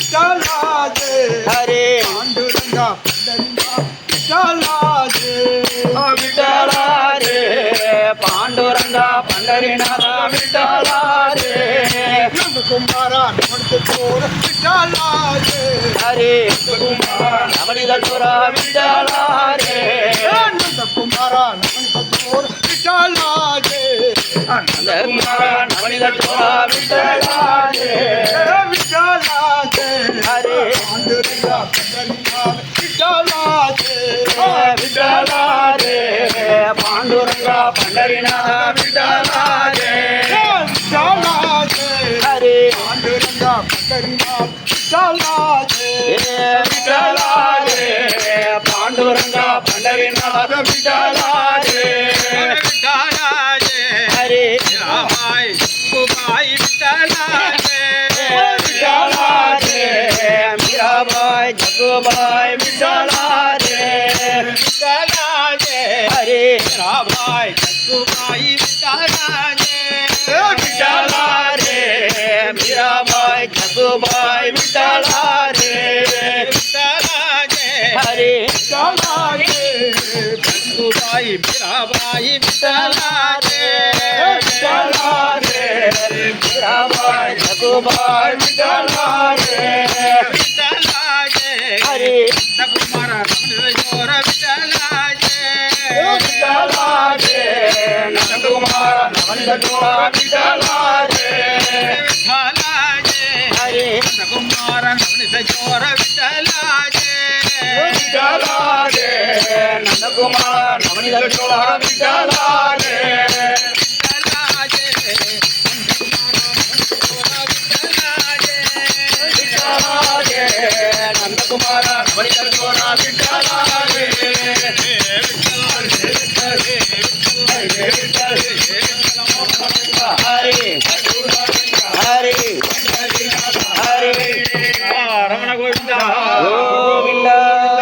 விட்டலாது ஹரே. பாண்டுரங்கா பண்டரிங்கா விட்டலாது விட்டலாது பாண்டுரங்கா பண்டரிநாதா விட்டலாது குமாரா நமக்கு போற விட்டலாது ஹரே. குமாரா நமனித குரா விட்டலாது குமாரா நமக்கு போற விட்டலாது குமாரா நமனித குரா விட்டலாது விட்டலாது பண்டரிநாத விட்டராஜே ஹரே ஆண்டுரங்கா பண்டரிநாத் விட்டராஜே விட்டராஜே பாண்டுரங்கா பண்டரிநாத விட்டராஜே விட்டராஜே ஹரே ராமாய் குமாய் விட்டராஜே விட்டராஜே மீராபாய் ஜகுபாய் விட்டராஜே हरे रामाय कुमाई विठ्ठलाचे विठ्ठला रे मीराबाई जगूबाई विठ्ठला रे विठ्ठलाचे हरे विठ्ठलाचे कुमाई मीराबाई विठ्ठलाचे विठ्ठला रे मीराबाई जगूबाई विठ्ठला रे विठ्ठलाचे కుమార నవనితోర విఠలాజే విఠలాజే నందకుమార నవనితోర విఠలాజే నందకుమార నవనితోర విఠలాజే విఠలాజే हरे